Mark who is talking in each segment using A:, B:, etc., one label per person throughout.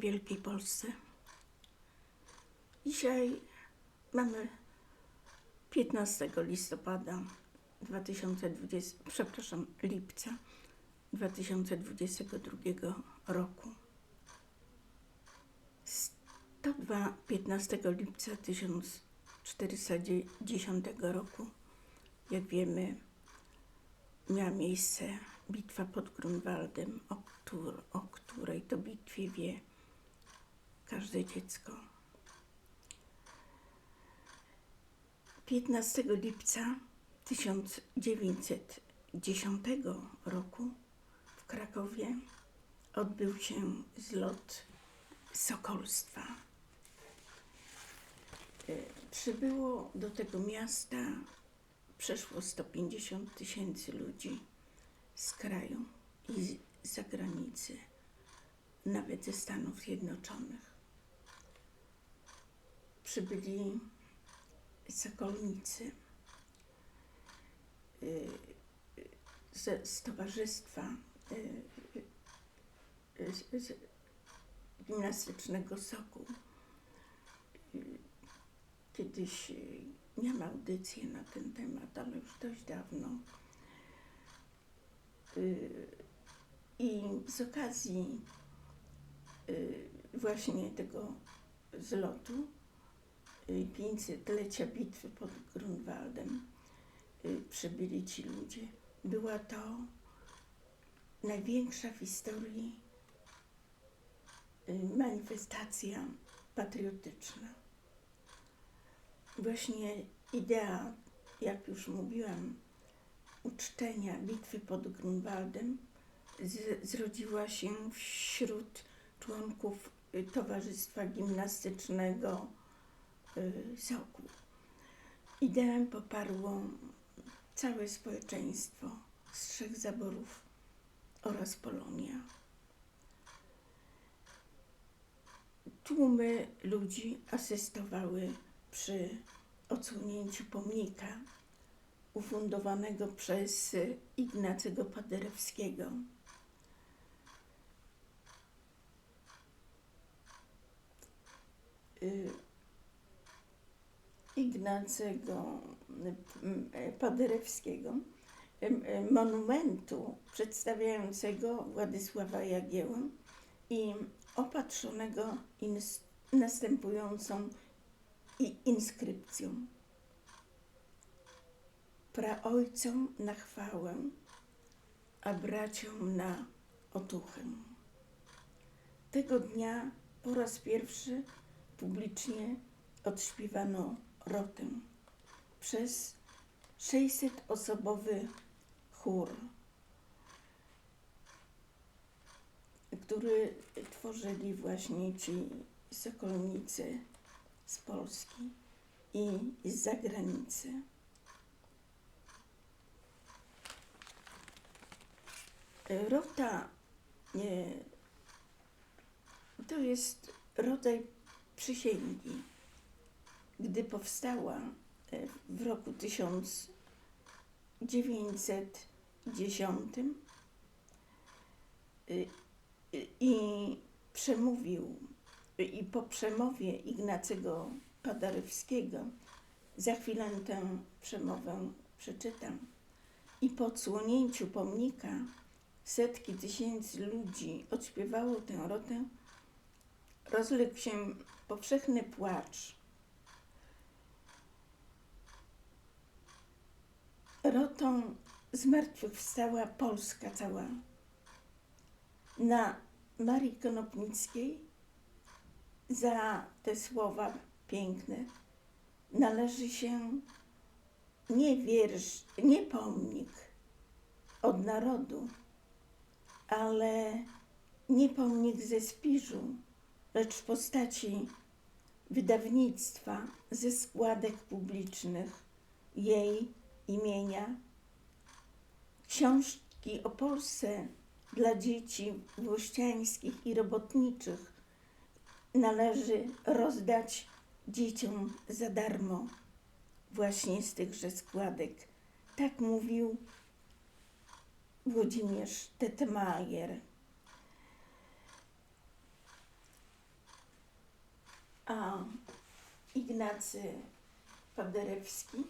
A: Wielkiej Polsce. Dzisiaj mamy 15 listopada 2020, przepraszam, lipca 2022 roku. 102 15 lipca 1410 roku, jak wiemy, miała miejsce bitwa pod Grunwaldem, o, któr, o której to bitwie wie każde dziecko. 15 lipca 1910 roku w Krakowie odbył się zlot Sokolstwa. Y, Przybyło do tego miasta przeszło 150 tysięcy ludzi z kraju i z zagranicy, nawet ze Stanów Zjednoczonych. Przybyli sokolnicy y, ze z towarzystwa y, y, z, z gimnastycznego Soku. Kiedyś miałam audycję na ten temat, ale już dość dawno. I z okazji właśnie tego zlotu 500-lecia bitwy pod Grunwaldem y, przybyli ci ludzie. Była to największa w historii y, manifestacja patriotyczna. Właśnie idea, jak już mówiłam, uczczenia bitwy pod Grunwaldem zrodziła się wśród członków y, Towarzystwa Gimnastycznego Soku. Ideę poparło całe społeczeństwo z trzech zaborów oraz Polonia. Tłumy ludzi asystowały przy odsłonięciu pomnika ufundowanego przez Ignacego Paderewskiego. Y, Ignacego mm, Paderewskiego, em, em, monumentu przedstawiającego Władysława Jagiełę i opatrzonego następującą inskrypcją. Praojcom na chwałę, a braciom na otuchę. Tego dnia po raz pierwszy publicznie odśpiewano rotę przez 600-osobowy chór, który tworzyli właśnie ci sokolnicy z Polski i z zagranicy. Rota e, to jest rodzaj przysięgi. Gdy powstała e, w roku 1910 y, y, i przemówił i po przemowie Ignacego Paderewskiego, za chwilę tę przemowę przeczytam, i po odsłonięciu pomnika setki tysięcy ludzi odśpiewało tę rotę, rozległ się powszechny płacz. Rotą zmartwychwstała Polska cała. Na Marii Konopnickiej za te słowa piękne należy się nie wiersz, nie pomnik od narodu, ale nie pomnik ze Spiżu, lecz w postaci wydawnictwa ze składek publicznych jej imienia, książki o Polsce dla dzieci włościańskich i robotniczych należy rozdać dzieciom za darmo właśnie z tychże składek. Tak mówił Włodzimierz Tetemajer. A Ignacy Paderewski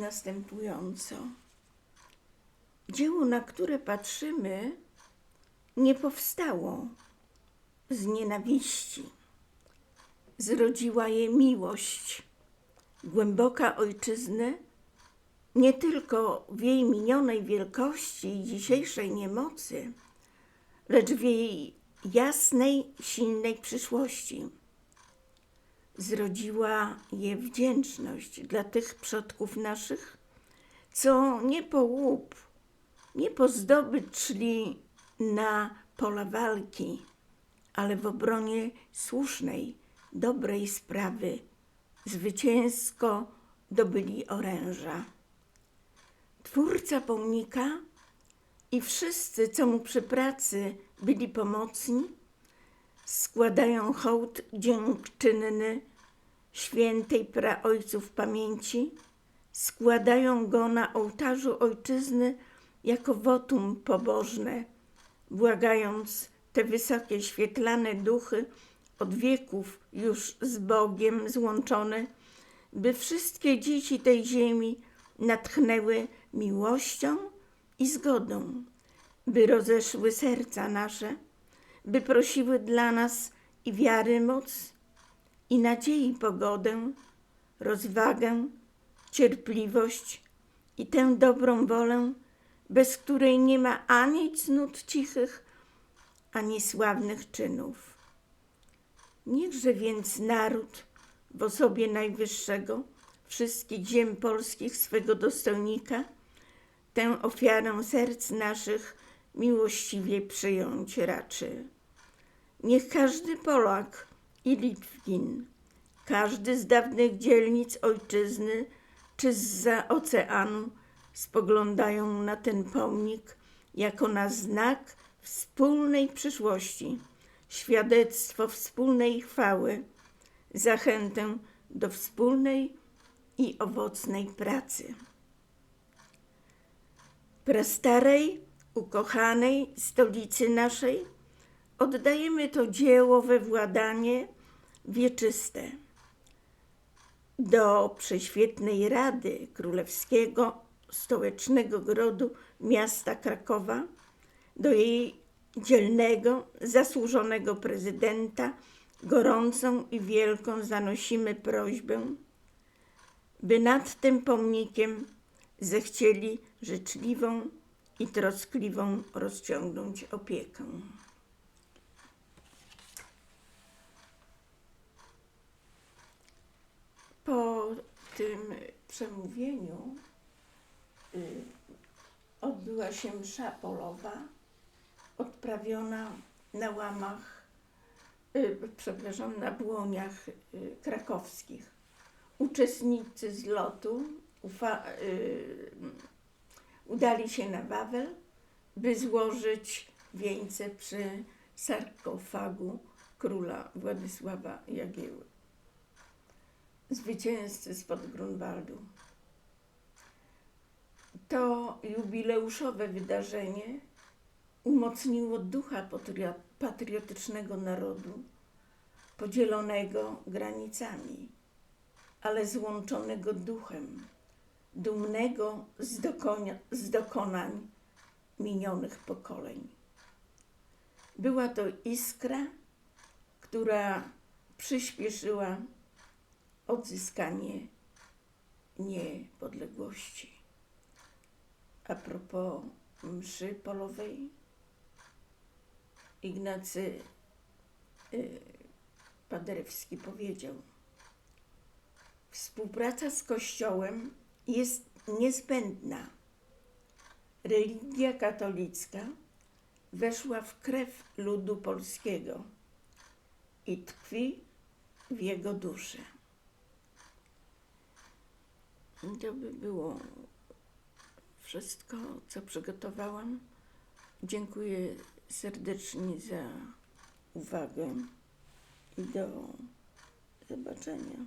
A: następująco. Dzieło, na które patrzymy, nie powstało z nienawiści. Zrodziła je miłość, głęboka ojczyzny, nie tylko w jej minionej wielkości i dzisiejszej niemocy, lecz w jej jasnej, silnej przyszłości. Zrodziła je wdzięczność dla tych przodków naszych, co nie po łup, nie po zdobycz szli na pola walki, ale w obronie słusznej, dobrej sprawy zwycięsko dobyli oręża. Twórca pomnika i wszyscy, co mu przy pracy byli pomocni, składają hołd dziękczynny świętej praojców pamięci, składają go na ołtarzu ojczyzny jako wotum pobożne, błagając te wysokie, świetlane duchy, od wieków już z Bogiem złączone, by wszystkie dzieci tej ziemi natchnęły miłością i zgodą, by rozeszły serca nasze, by prosiły dla nas i wiary moc, i nadziei pogodę, rozwagę, cierpliwość i tę dobrą wolę, bez której nie ma ani cnót cichych, ani sławnych czynów. Niechże więc naród w osobie Najwyższego wszystkich ziem polskich swego dostojnika tę ofiarę serc naszych miłościwie przyjąć raczy. Niech każdy Polak i Litwin, każdy z dawnych dzielnic ojczyzny czy zza oceanu spoglądają na ten pomnik jako na znak wspólnej przyszłości, świadectwo wspólnej chwały, zachętę do wspólnej i owocnej pracy. Prastarej, ukochanej stolicy naszej oddajemy to dzieło we władanie wieczyste do prześwietnej Rady Królewskiego Stołecznego Grodu miasta Krakowa, do jej dzielnego, zasłużonego prezydenta gorącą i wielką zanosimy prośbę, by nad tym pomnikiem zechcieli życzliwą i troskliwą rozciągnąć opiekę. Po tym przemówieniu y, odbyła się msza polowa, odprawiona na łamach, y, przepraszam, na błoniach y, krakowskich. Uczestnicy z lotu ufa, y, udali się na Wawel, by złożyć wieńce przy sarkofagu króla Władysława Jagieły, zwycięzcy spod Grunwaldu. To jubileuszowe wydarzenie umocniło ducha patrio- patriotycznego narodu, podzielonego granicami, ale złączonego duchem, dumnego z, dokonia, z dokonań minionych pokoleń. Była to iskra, która przyspieszyła odzyskanie niepodległości. A propos mszy polowej, Ignacy y, Paderewski powiedział: Współpraca z Kościołem jest niezbędna. Religia katolicka weszła w krew ludu polskiego i tkwi w jego duszy. To by było wszystko, co przygotowałam. Dziękuję serdecznie za uwagę i do zobaczenia.